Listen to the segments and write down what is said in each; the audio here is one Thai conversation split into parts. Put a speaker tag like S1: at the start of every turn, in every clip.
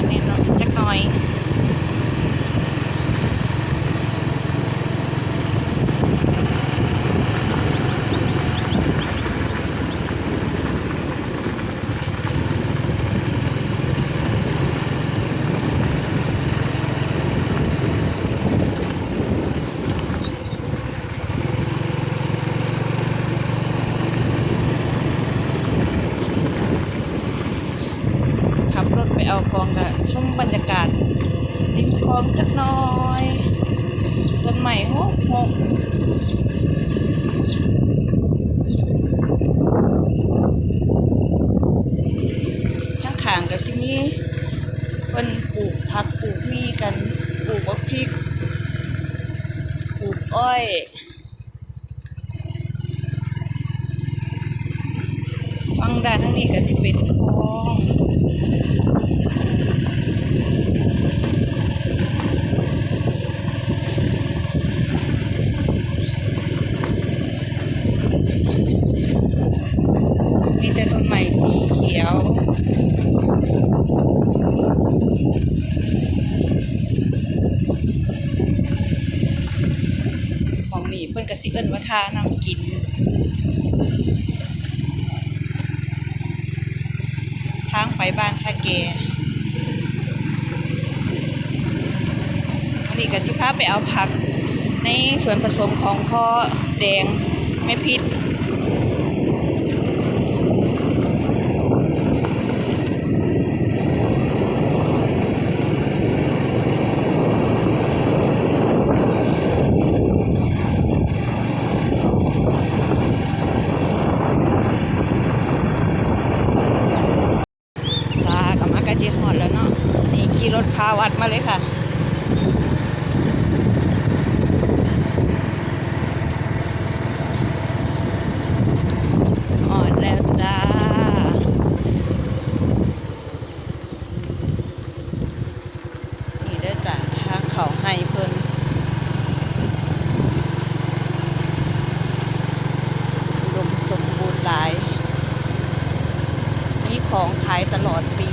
S1: กะสิยากนิดหน่อยจักหน่อย เอาของกะชมบรรยากาศริมคลองจักน่อยต้นใหม่หกหกข้างขางกับสินี้เพิ่นปลูกผักปลูกมีกันปลูกบักพริกปลูกอ้อยฟังด้านทางนี้ก็สิเป็นคลอง มีแต่ต้นไม้สีเขียว ของนี่ เพิ่นก็สิเอิ้นว่าทาน้ำกินทางไปบ้านท่าแกวันนี้ก็สิพาไปเอาผักในส่วนผสมของพ่อแดงไม่พิษ จ้ากลับมากะเจฮอดแล้วเนาะนี่ขี่รถพาวัดมาเลยค่ะ ออดแล้วจ้า นี่เด้อจ้าทางเขาให้เพิ่นอุดมสมบูรณ์หลาย มีของขายตลอดปี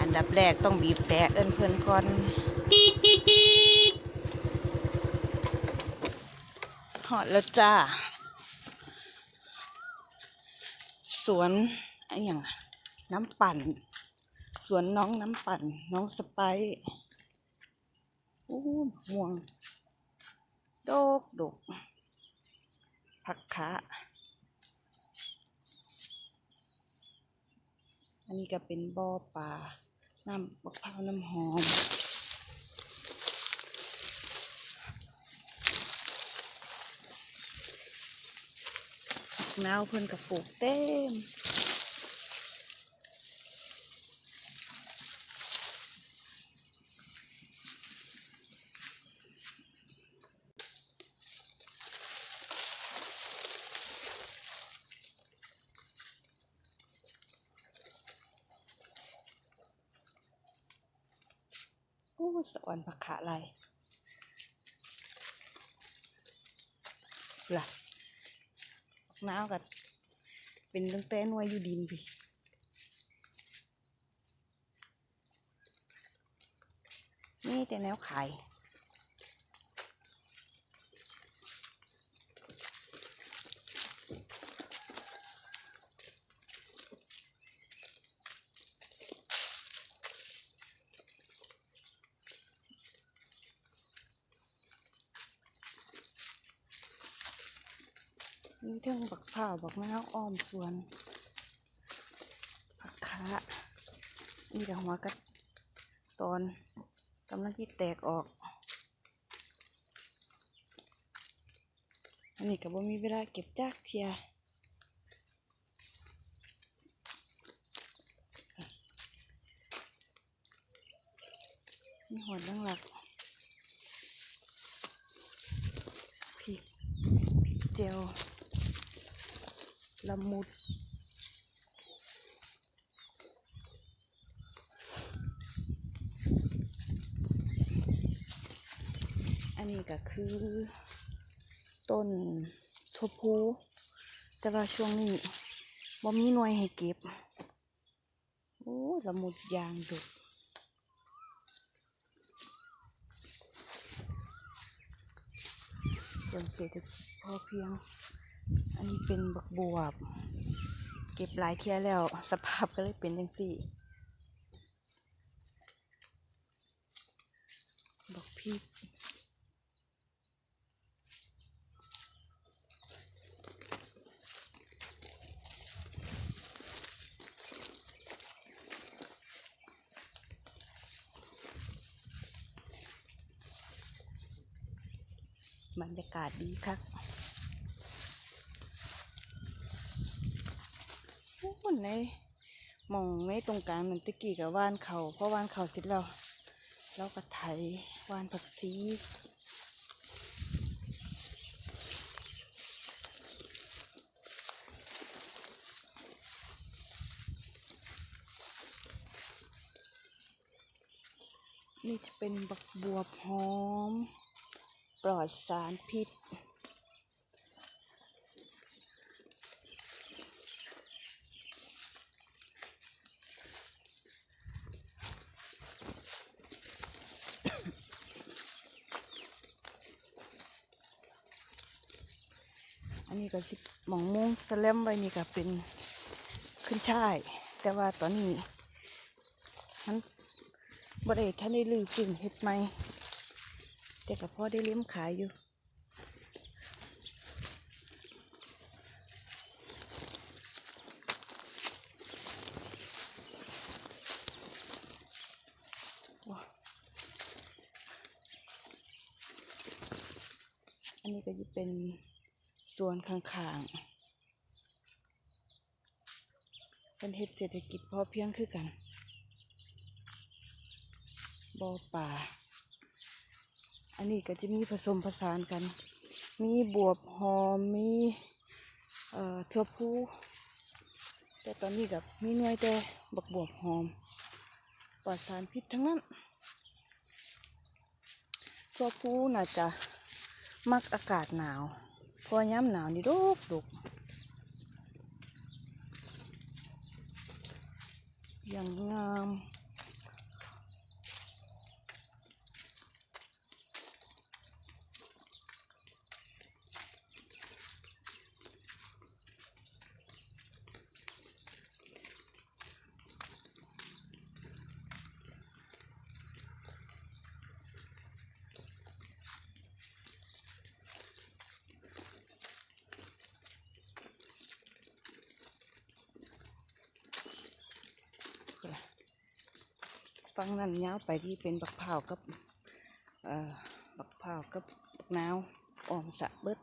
S1: อันดับแรกต้องบีบแต่เอิ้นเพื่อนก่อนหอดแล้วจ้า สวนอะไรอย่างน้ำปั่น สวนน้องน้ำปั่น น้องสไปซ์โอ้ม่วง ดกดกผักคะอันนี้ก็เป็นบ่อปลา น้ำมะพร้าวน้ำหอมผักนาวเพิ่นกับปลูกเต็ม โก่อนผักขาอะไรล่ะน้าวกับเป็นตั้งแต่นวยอยู่ดินพี่นี่แต่แนวขาย มีเทั้งบักข้าบักนาวอ้อมสวนผักคะนี่แต่หัวกัดตอนกำลังที่แตกออก อันนี้ก็บ่มีเวลาเก็บจากเทียมีหอดดังหลักพริกเจล ละมุดอันนี้ก็คือต้นทวพูแต่ว่าช่วงนี้บ่มีหน่วยให้เก็บโอ้ละมุดยางดุส่วนเศรษฐกิจพอเพียง อันนี้เป็นบักบวบ เก็บหลายเทียแล้ว สภาพก็เลยเป็นจังสี่ บักพริกบรรยากาศดีครับโอ้ ในหมองในตรงกลางมันตะกี้กับว่านเขาเพราะว่านเขาเสร็จแล้วเราก็ไถว่านผักซีนี่จะเป็นบักบวบหอม ปลอดสารพิษ อันนี้ก็สิหมองมุ้งสแลมไว้นี่ก็เป็นขึ้นช่าย แต่ว่าตอนนี้มันบ่ได้ท่านได้ลือสิ่งเฮ็ดไหมแต่ก็พอได้เลี้ยมขายอยู่อันนี้ก็จะเป็น ส่วนข้างๆเป็นเฮ็ดเศรษฐกิจพอเพียงคือกันบ่อป่า อันนี้ก็จะมีผสมผสานกัน มีบวบหอม มีเอ่อถั่วพูแต่ตอนนี้กับมีหน่วยแต่บักบวบหอมปลอดสารพิษทั้งนั้นทั่วพูน่าจะมักอากาศหนาว พอย้ำหนาวนี่ดกดกอย่างงาม ฟังนั่นยาวไปที่เป็นบักเผากับบักเผากับบักนาวออมสะเบิด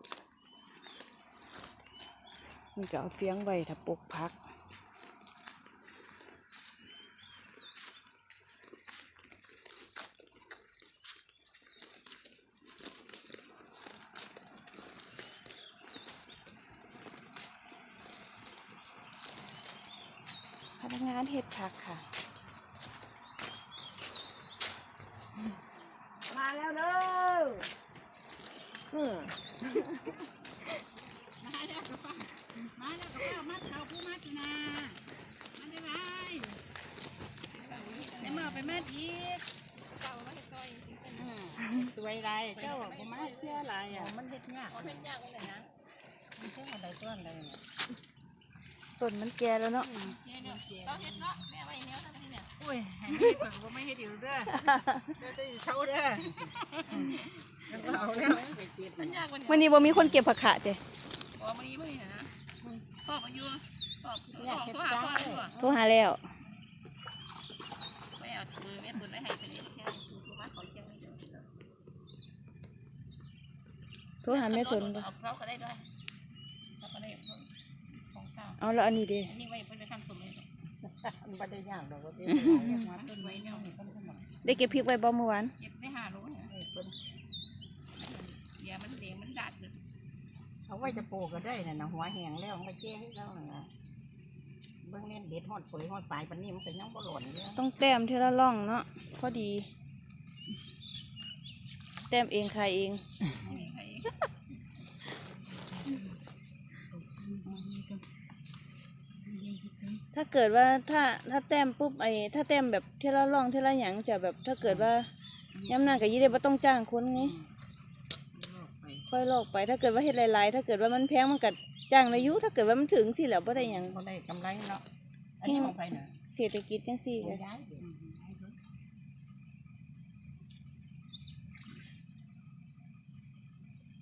S1: นี่ก็เอาเฟียงไว้ถ้าปลูกพัก พนักงานเฮ็ดพักค่ะ
S2: มาแล้วเด้ออืม
S3: มาแล้วกับป้า มาแล้วกับป้ามัดเขาผู้มัดนามาได้ไหมไอ้เมื่อไปมัดอีกสวยไรเจ้าบ่มาเชื่อไรอะ
S2: มันเฮ็ดยากมันเฮ็ดยากเลยนะมันเฮ็ดอะไรต้นเลยเนี่ย
S1: ต้นมันแก่แล้วเนาะ
S3: อุ้ยให้ไม่เปิดก็ไม่ให้เดี๋ยวเด้อเด้อเศร้าเด้อเอาแล้ว
S2: มันยากกว่า
S1: วันนี้บ่มีคนเก็บผักขะเด้
S4: อ๋อมันนี้ไม่เห็นนะ พ่อก็อยู่พ่อ
S2: เนี่ย
S4: พ่อ
S2: เฮ็ด
S4: พ่อ
S2: ซ้า
S4: พ่อ
S2: เล
S4: ดี
S2: ย
S4: กว่า
S1: โทรหาแล้ว
S4: ไม่เอาคือแม่ตุนไม่ให้ตัวนี้แค่คือมาขอเชียงไม่เจอ
S1: โทรหาแม่สนบ่
S4: เอาเขาก็ได้ด้วยเขาก็ได้ของเศร้า
S1: เอาแล้วอันนี้เด้
S4: อันนี้ไว้เพื่อทำสมเลย
S2: มันบ่ได้ยากดอกว่าเด้
S4: มาต้นไว้เนี่ย
S1: ได้เก็บพริกไว้บ่เมื่อวาน
S4: เก็บได้ห้าโลเนี่ย เอา
S2: ไว้จะปลูกก็ได้นะหัวแหงแล้วมาแก้ให้เล้วนะเบื้องเล่นเด็ดหอดปุ๋ยหอดปลายปันนี้มันก็ยังบ่หล่นเลย
S1: ต้องแต้มเทละล่องเนาะพอดี แต้มเองใครเอง ถ้าเกิดว่าถ้าถ้าแต้มปุ๊บไอ้ถ้าแต้มแบบเทละล่องเทละหยังจะแบบ ถ้าเกิดว่าย้ำหน้ากับยี่เดบ่ต้องจ้างคน
S3: นี้
S1: ค่อยลอกไป ถ้าเกิดว่าเฮ็ดหลายๆ ถ้าเกิดว่ามันแพงมันก็จ้างได้อยู่ถ้าเกิดว่ามันถึงสิแล้วบ่ได้หยัง
S2: เขาได้กำไรเนาะอันนี้ของใครน่ะ
S1: เศรษฐกิจจังซี่ก็
S2: ย้ายเดี๋ยว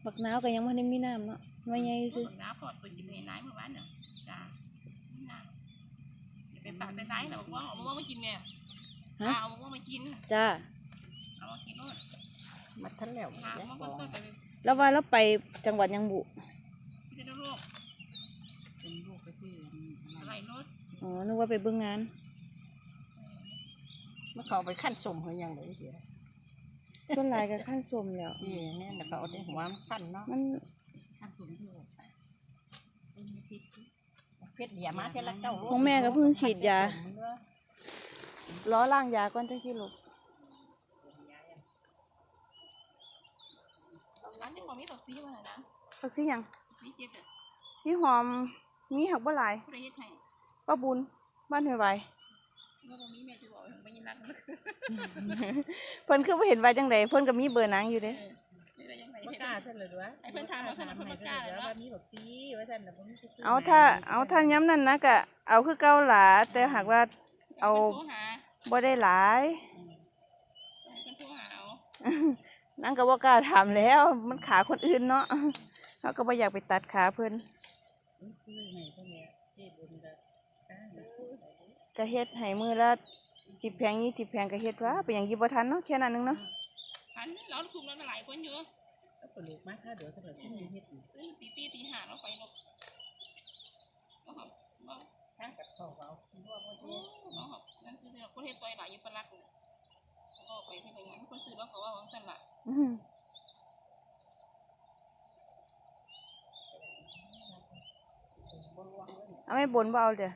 S1: บักนาวก็ยังบ่ได้มีน้ำเนาะว่าใหญ่
S4: คื
S1: คืออ
S4: น้าปอดตัวกินในน้ำเมื่อวานเนี่ยจ้าน้าอย่าไปฝากแต่น้ำนะบอกว่าเอามาว่ามากินเนี่ยเอามาว่ามากิน
S1: จ้า
S4: เอามากินรถ
S2: มาทันแล้ว
S4: หา
S2: ย้าย
S4: มา
S2: บ
S4: ก็
S2: อก
S4: ต้นไป
S1: แล้วว่าเราไปจังหวัดยังบุ
S4: พิจารณาโลก
S3: เป็นลูกไปที่
S4: อะไรรถ
S1: อ๋อนึกว่าไปเบิ่งงาน
S2: เมื่อเขาไปขั้นสมเขายังเลยเสีย
S1: ส่วนหลายก็ขั้นสมแล้ว
S2: นี่เนี่ยแต่เขาเอาได้หัวมันขั้นเนาะ
S1: มัน
S3: ข้างถุงที่อกเป็นพิษ
S2: เพชรอย่ามาเท่าละเจ้า
S1: ของแม่ก็เพิ่งฉีดยาล้อล่างยาก่อนจังซี่ลูก
S4: ร้านที่บอก มีผักซีมานะ
S1: ผักสีหยัง
S4: ซีเจ็ดอะ
S1: สีหอมมีหักบ่หลาย
S4: ผู้ใดเฮ็ดให้
S1: ป้าบุญบ้านห้วยไว
S4: แล้วบ่มีแม่จะบอกไปยินรัก
S1: เพิ่นคือบ่เห็นไว้จังไดเพิ่นก็มีเบอร์นางอยู่เด้
S4: นี่ได้ยังไง
S3: บ่
S4: เฮ็ด
S3: กล้าท่านเลยด้วย
S4: ไอ้เพิ่นถามว่าท่านเพิ่นบ่กล้าเลยเนาะ
S3: ว่ามีบอกซีว่าท่านน่ะบ่มีผู้ซื้
S1: เอาถ้าเอาถ้าย้ำนั่นนะก็เอาคือเก่าหลาแต่หากว่าเอา
S4: โทรหา
S1: บ่ได้หลาย
S4: เพิ่นโทรหาเอา
S1: นางก็บ่กล้าถามแล้ว มันขาคนอื่นเนาะเขาก็บ่อยากไปตัดขาเพิ่น
S3: ซื้อให้เพิ่นเนี่ยเจ๊บุญก็อ่า
S1: ก็เฮ็ดให้มือละ10แผง20แผงก็เฮ็ดว่าเป็นหยังยี่บ่ทันเนาะแค่นั้นนึงเนาะ
S4: อันเราคุมเราหลายคนอยู่
S3: แล้วก็ลูกมาค่าเดี๋ยวเท่าไหร่ที่มีเฮ็ดอยู่
S4: ตื่นตีตีตีห้าเราไปเนาะก็หอบบ่
S2: ทั้งกับเขาเอาคิดว่าบ่
S4: โอ้เนาะนั่นคือเราคนเฮ็ดต่อยหลายอยู่ปลักน่ะ ก็ไปที่ไหนงั้นคนซื้อแล้วก็ว่าว่าซั่นล่ะ
S1: อื้อหือเอาไม่บนบ่เอาเด้อ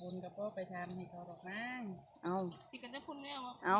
S3: บุญกับพ่อไปทำให้เขาดอกมั้ง
S1: เอา
S4: ที่กันจะพุ่นแล้ว
S1: เอา